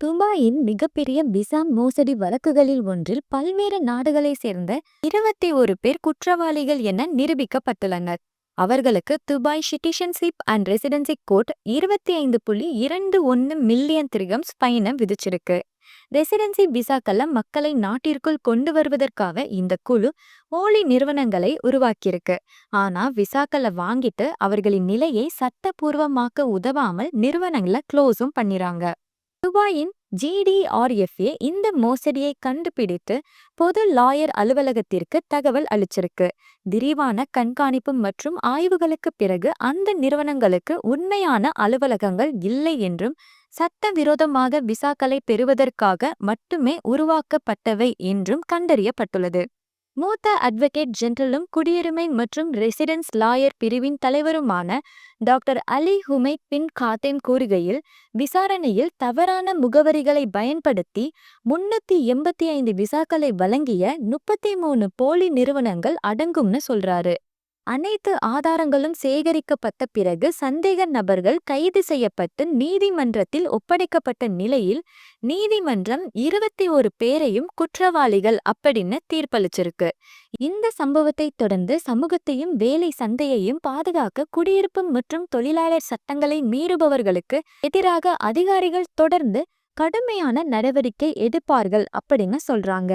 துபாயின் மிகப்பெரிய விசா மோசடி வழக்குகளில் ஒன்றில் பல்வேறு நாடுகளைச் சேர்ந்த இருபத்தி ஒரு பேர் குற்றவாளிகள் என நிரூபிக்கப்பட்டுள்ளனர். அவர்களுக்கு Dubai citizenship and residency court இருபத்தி ஐந்து புள்ளி இரண்டு ஒன்று மில்லியன் திரிகம்ஸ் பயணம் விதிச்சிருக்கு. ரெசிடென்சி விசாக்கள மக்களை நாட்டிற்குள் கொண்டு வருவதற்காக இந்த குழு போலி நிறுவனங்களை உருவாக்கியிருக்கு. ஆனா விசாக்களை வாங்கிட்டு அவர்களின் நிலையை சட்டபூர்வமாக்க உதவாமல் நிறுவனங்களை க்ளோஸும் பண்ணிறாங்க. துபாயின் ஜிடிஆர்எஃப்ஏ இந்த மோசடியை கண்டுபிடித்து பொது லாயர் அலுவலகத்திற்கு தகவல் அளிச்சிருக்கு. விரிவான கண்காணிப்பு மற்றும் ஆய்வுகளுக்கு பிறகு அந்த நிறுவனங்களுக்கு உண்மையான அலுவலகங்கள் இல்லை என்றும் சட்டவிரோதமாக விசாக்களை பெறுவதற்காக மட்டுமே உருவாக்கப்பட்டவை என்றும் கண்டறியப்பட்டுள்ளது. மூத்த அட்வொகேட் ஜெனரலும் குடியுரிமை மற்றும் ரெசிடென்ஸ் லாயர் பிரிவின் தலைவருமான டாக்டர் அலி ஹுமைத் பின் காத்தேம் கூறுகையில் விசாரணையில் தவறான முகவரிகளை பயன்படுத்தி முன்னூத்தி எண்பத்தி ஐந்து விசாக்களை வழங்கிய முப்பத்தி மூணு போலி நிறுவனங்கள் அடங்கும்னு சொல்றாரு. அனைத்து ஆதாரங்களும் சேகரிக்கப்பட்ட பிறகு சந்தேக நபர்கள் கைது செய்யப்பட்டு நீதிமன்றத்தில் ஒப்படைக்கப்பட்ட நிலையில் நீதிமன்றம் இருபத்தி ஒரு பேரையும் குற்றவாளிகள் அப்படின்னு தீர்ப்பளிச்சிருக்கு. இந்த சம்பவத்தை தொடர்ந்து சமூகத்தையும் வேலை சந்தையையும் பாதுகாக்க குடியிருப்பு மற்றும் தொழிலாளர் சட்டங்களை மீறுபவர்களுக்கு எதிராக அதிகாரிகள் தொடர்ந்து கடுமையான நடவடிக்கை எடுப்பார்கள் அப்படின்னு சொல்றாங்க.